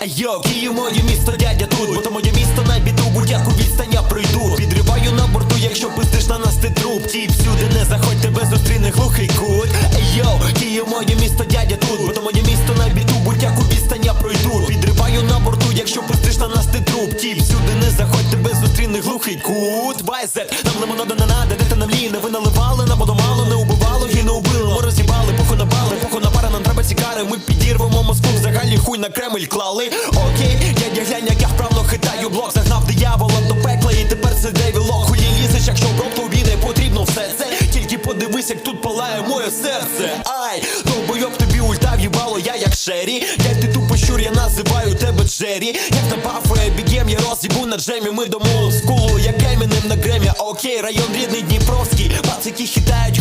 А йо, Київ моє місто, дядя тут, бо то моє місто на біду, будь-яку відстань я пройду. Підриваю на борту, якщо пиздиш на нас ти труп. Ті всюди не заходь, тебе зустріне глухий кут. Ей йо, Київ моє місто, дядя тут, бо то моє місто на біду, будь-яку відстань я пройду. Підриваю на борту, якщо пиздиш на нас ти труп. Ті всюди не заходь, тебе зустріне глухий кут. Байзет, нам лимонаду не надо, де ти нам ліни Ви наливали, Москву, взагалі хуй на Кремль клали. Окей, дядя глянь, як я вправно хитаю блок. Загнав диявола до пекла і тепер це девілок Хуї лізеш, якщо в рот тобі не потрібно все це. Тільки подивись, як тут палає моє серце. Ай, довбойоб тобі ульта в'їбало, я як Шері. Як ти тупо щур, я називаю тебе Джері. Як на бафе бігем, я роз'їбу на джемі. Ми до скулу, як Емінем на гремі. Окей, район рідний Дніпровський. Пацики хитають